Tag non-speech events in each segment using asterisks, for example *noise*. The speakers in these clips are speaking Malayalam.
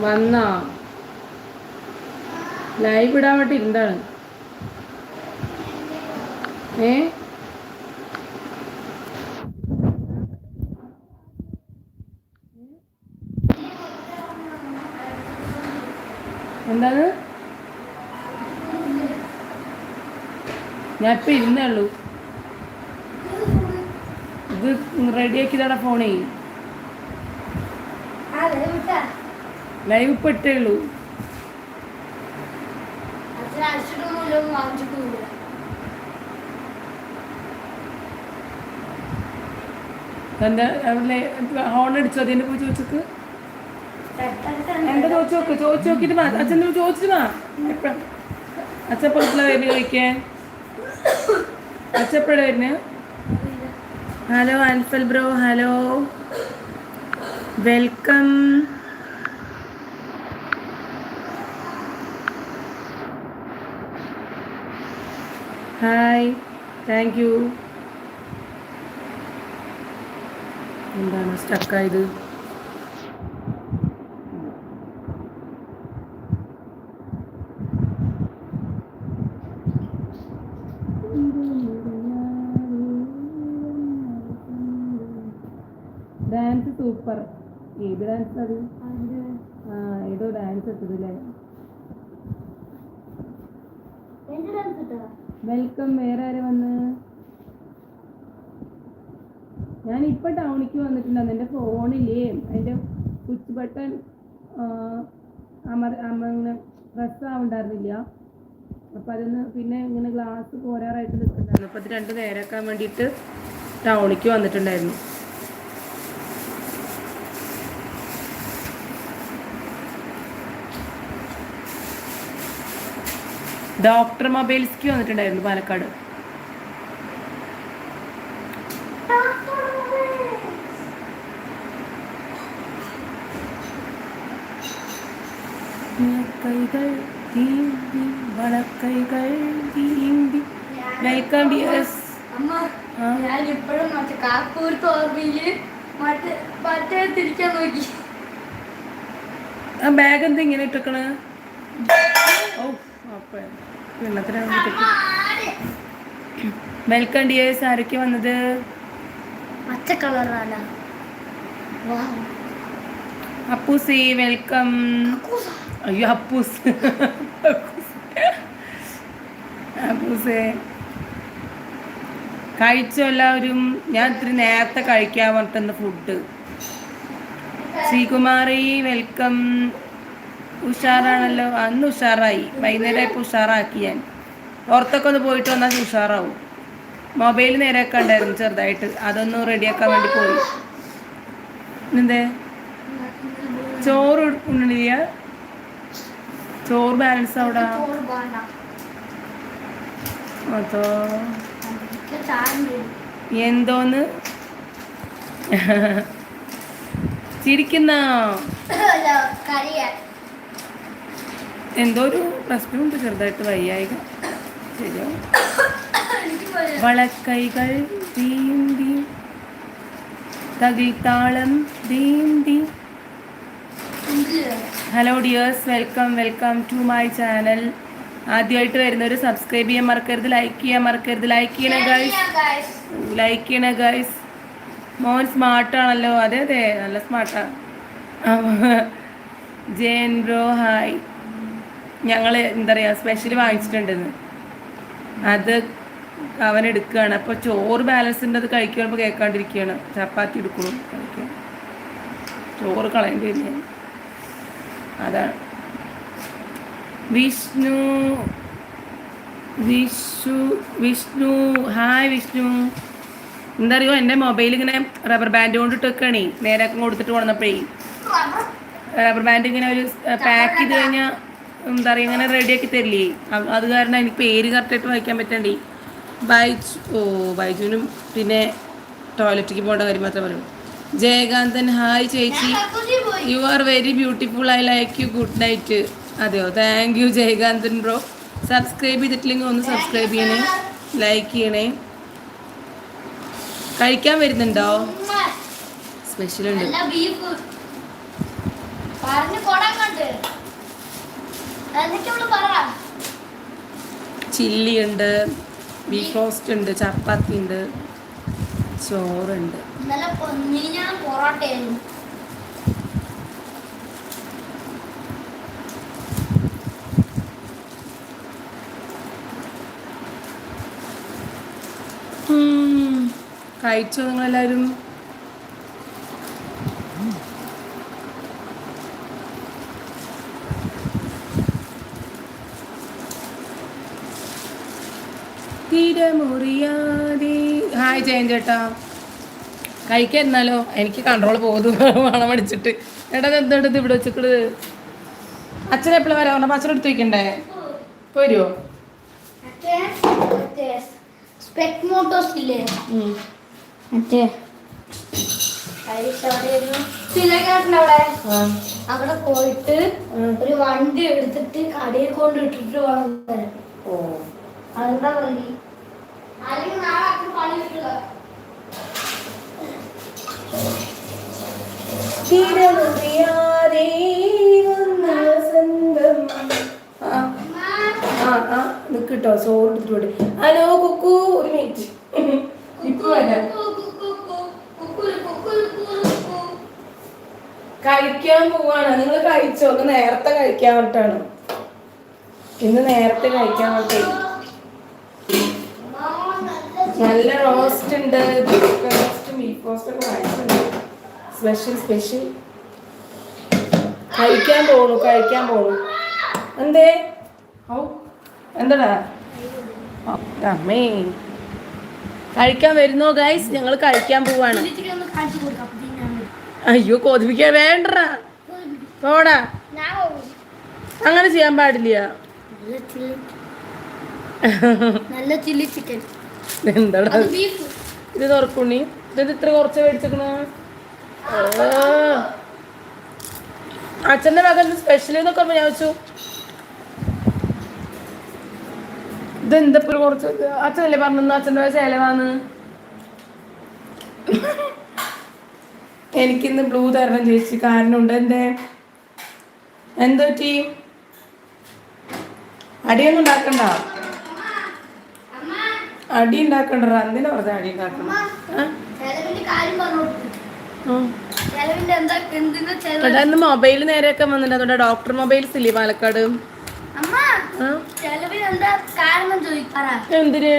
വന്നാ? ലൈവ് ഇടാൻ വേണ്ടി ഇരുന്നാണ് ഏ? എന്താണ്? ഞാൻ ഇപ്പൊ ഇരുന്നേ ഉള്ളൂ. ഇത് റെഡിയാക്കിയതാടാ ഫോണേ ലൈവ് ഇപ്പൊ ഇട്ടേ ഉള്ളൂ അവിടെ ഹോൺ അടിച്ചോ അതിന്റെ പോയി ചോദിച്ചോക്ക്? എന്താ ചോദിച്ചു നോക്ക് ചോദിച്ചു നോക്കിട്ട് മാ അച്ഛൻ ചോദിച്ചു മാ എപ്പഴാ? അച്ഛൻ വരുന്നത് ചോദിക്കാൻ? അച്ഛൻ എപ്പോഴാ വരുന്നത് hello അൽഫൽ bro hello welcome hi thank you എന്താണ് സ്റ്റക്കായത് ഡാൻസ് സൂപ്പർ ഏത് ഡാൻസ് അത്? ആ ഏതോ ഡാൻസ് ഇട്ടതല്ലേ ഡാൻസ് കിട്ടാ വെൽക്കം വേറെ ആരെ വന്ന്? ഞാൻ ഇപ്പൊ ടൗണിക്ക് വന്നിട്ടുണ്ടായിരുന്നു എന്റെ ഫോണിലേ അതിന്റെ സ്വിച്ച് ബട്ടൺ അമർ അമർന്ന് പ്രസ് ആവുണ്ടായിരുന്നില്ല അപ്പം അതൊന്ന് പിന്നെ ഇങ്ങനെ ഗ്ലാസ് പോരാറായിട്ട് നിൽക്കുന്നുണ്ടായിരുന്നു. അപ്പം അത് രണ്ട് നേരാക്കാൻ വേണ്ടിയിട്ട് ടൗണിക്ക് വന്നിട്ടുണ്ടായിരുന്നു. ഡോക്ടർ മൊബൈൽസ്ക്ക് വന്നിട്ടുണ്ടായിരുന്നു പാലക്കാട്. കൈകൾ വളക്കൈകൾ വെൽക്കം ഡിയേഴ്സ് ഞാൻ ഇപ്പോഴും മറ്റേ കാക്കൂർത്ത് ഓർമ്മയിൽ മറ്റേ മറ്റേ തിരിക്കാൻ നോക്കി. ആ ബാഗ് എന്താ ഇങ്ങനെ ഇട്ടേക്കണ്? ഓ അപ്പൊ. വെള്ളത്തിനാണ് വെൽക്കം ഡിയേഴ്സ് ആരൊക്കെ വന്നത്? പച്ച കളറാണ് അപ്പൂസി വെൽക്കം അയ്യോ അപ്പൂസ്. അപ്പൂസേ. കഴിച്ചോ എല്ലാവരും ഞാൻ ഇത്തിരി നേരത്തെ കഴിക്കാൻ പറ്റുന്ന ഫുഡ് ശ്രീകുമാരി വെൽക്കം ഉഷാറാണല്ലോ. അന്ന് ഉഷാറായി. വൈകുന്നേരം ഇപ്പോൾ ഉഷാറാക്കി ഞാൻ. പുറത്തൊക്കെ ഒന്ന് പോയിട്ട് വന്നാൽ ഉഷാറാവും. മൊബൈൽ നേരെയൊക്കെ ഉണ്ടായിരുന്നു ചെറുതായിട്ട്. അതൊന്ന് റെഡിയാക്കാൻ വേണ്ടി പോയി. എന്തേ ചോറ് ഉണ്ണിയ ചോറ് ബാലൻസ് അവിടെ? അതോ എന്തോന്ന്? ചിരിക്കുന്ന? എന്തോ ഒരു പ്രശ്നമുണ്ട് ചെറുതായിട്ട് വയ്യായിക. ശരിയോ. വളക്കൈകൾ തീന്തി തകിൽത്താളം ദീന്തി hello dears welcome welcome to my channel ആദ്യമായിട്ട് വരുന്നവർ സബ്സ്ക്രൈബ് ചെയ്യാൻ മറക്കരുത് ലൈക്ക് ചെയ്യാൻ മറക്കരുത്. ലൈക്ക് ചെയ്യണ ഗൈസ് ലൈക്ക് ചെയ്യണ ഗൈസ് മോൻ സ്മാർട്ടാണല്ലോ അതെ അതെ. നല്ല സ്മാർട്ടാണ് *laughs* ജയൻ ബ്രോ ഹായ് ഞങ്ങൾ എന്താ പറയുക സ്പെഷ്യൽ വാങ്ങിച്ചിട്ടുണ്ടെന്ന്. അത് അവൻ എടുക്കുകയാണ് അപ്പോൾ ചോറ് ബാലൻസിന്റെ അത് കഴിക്കുമ്പോൾ കേൾക്കാണ്ടിരിക്കുകയാണ് ചപ്പാത്തി എടുക്കണം കഴിക്കാൻ. ചോറ് കളയേണ്ടി വരില്ല. അതാണ്. വിഷ്ണു വിഷു വിഷ്ണു ഹായ് വിഷ്ണു. എന്താ അറിയോ എന്റെ മൊബൈൽ ഇങ്ങനെ റബ്ബർ ബാൻഡ് കൊണ്ട് ഇട്ടേക്കാണേ നേരെ കൊടുത്തിട്ട് കൊണ്ടുവന്നപ്പോഴേ. റബ്ബർ ബാൻഡ് ഇങ്ങനെ ഒരു പാക്ക് ചെയ്ത് കഴിഞ്ഞാൽ എന്താ പറയുക ഇങ്ങനെ റെഡിയാക്കി തരില്ലേ? അത് കാരണം എനിക്ക് പേര് കറക്റ്റായിട്ട് വായിക്കാൻ പറ്റണ്ടേ. ബൈജു ഓ ബൈജുവിനും പിന്നെ ടോയ്ലറ്റിക്ക് പോകേണ്ട കാര്യം മാത്രമേ പറയൂ ജയകാന്തൻ ഹായ് ചേച്ചി. You are very beautiful I like you good night അതെയോ thank you Jayakanthan bro subscribe ചെയ്തിട്ടില്ലെങ്കിൽ ഒന്ന് സബ്സ്ക്രൈബ് ചെയ്യണേ. ലൈക്ക് ചെയ്യണേ. കഴിക്കാൻ വരുന്നുണ്ടോ? സ്പെഷ്യൽ ഉണ്ട്. പറഞ്ഞു ചില്ലി ഉണ്ട് ബീഫ് റോസ്റ്റ് ഉണ്ട് ചപ്പാത്തി ഉണ്ട് ചോറുണ്ട്. കഴിച്ചോ നിങ്ങളെല്ലാവരും? തിരമുറിയാതെ ഹായ് ജയൻ ചേട്ടാ കഴിക്കാൻ എന്നാലോ എനിക്ക് കൺട്രോൾ പോകുന്നു. മണം അടിച്ചിട്ട്. എടാ എന്താണ് ഇത് ഇവിടെ വെച്ചിട്ട്? അച്ഛൻ എപ്പോഴും വരാൻ പറഞ്ഞ അച്ഛൻ എടുത്ത് സ്പെക് മോട്ടോസ് ഇല്ലേ? മറ്റേ. തിലകാട്ടിന്റെ അവിടെ അവിടെ പോയിട്ട് ഒരു വണ്ടി എടുത്തിട്ട് കടയിൽ കൊണ്ട് ഇട്ടിട്ട് വേണം വരാൻ. ഓ. തിരമുറിയാതെ വസന്തം. ആ, ഹലോ കുക്കു ഒരു മിനിറ്റ് ഇപ്പൊ കഴിക്കാൻ പോവാണ്. നിങ്ങൾ കഴിച്ചോ? നേരത്തെ കഴിക്കാൻ പറ്റാണ് ഇന്ന് നേരത്തെ കഴിക്കാൻ പറ്റേ നല്ല റോസ്റ്റ് ഉണ്ട്. സ്പെഷ്യൽ സ്പെഷ്യൽ കഴിക്കാൻ പോണു കഴിക്കാൻ പോണു. എന്തേ? ഔ എന്താടാ? അമ്മേ. കഴിക്കാൻ വരുന്നോ ഗൈസ് ഞങ്ങൾ കഴിക്കാൻ പോവാണ്. അയ്യോ കൊതിപ്പിക്കാൻ വേണ്ട പോടാ. അങ്ങനെ ചെയ്യാൻ പാടില്ല. നല്ല ചില്ലി ചിക്കൻ. എന്താടാ ഇത് തുറക്കുണ്ണി. ഇത് ഇത്ര കുറച്ച് മേടിച്ചേക്കണ? അച്ഛന്റെ മകൻ സ്പെഷ്യൽ എന്നൊക്കെ ഞാൻ വെച്ചു. ഇതെന്തപ്പോ കുറച്ച്? അച്ഛനല്ലേ പറഞ്ഞു അച്ഛന്റെ ചേലവാന്ന് എനിക്കിന്ന് ബ്ലൂ തരണം ചേച്ചി. കാരണമുണ്ട് എന്തേ? എന്തോ പറ്റി അടിയൊന്നും ഉണ്ടാക്കണ്ട. അടി ഉണ്ടാക്കണ്ട എന്തിനാ പറഞ്ഞ. അടി ഉണ്ടാക്കണം എടാ ഇന്ന് മൊബൈൽ നേരെയൊക്കെ വന്നിട്ട് അതുകൊണ്ട് ഡോക്ടർ മൊബൈൽ ഇല്ലേ പാലക്കാട്? അമ്മ കുടിക്കണേ ഉള്ളൂ എന്തിന്?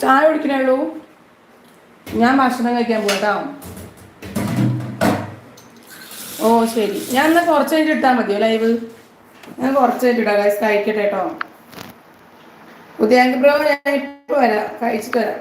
ചായ ഞാൻ ഭക്ഷണം കഴിക്കാൻ പോകട്ടോ ഓ ശരി. ഞാൻ എന്നാൽ കുറച്ച് കഴിഞ്ഞിട്ട് ഇട്ടാൽ മതിയോ ലൈവ് ഞാൻ കുറച്ച് കഴിഞ്ഞിട്ട് ഇടാം കഴിച്ചിട്ട് കഴിക്കട്ടെ കേട്ടോ പുതിയ ബ്രോ ഞാൻ ഇപ്പൊ വരാം. കഴിച്ചിട്ട് വരാം.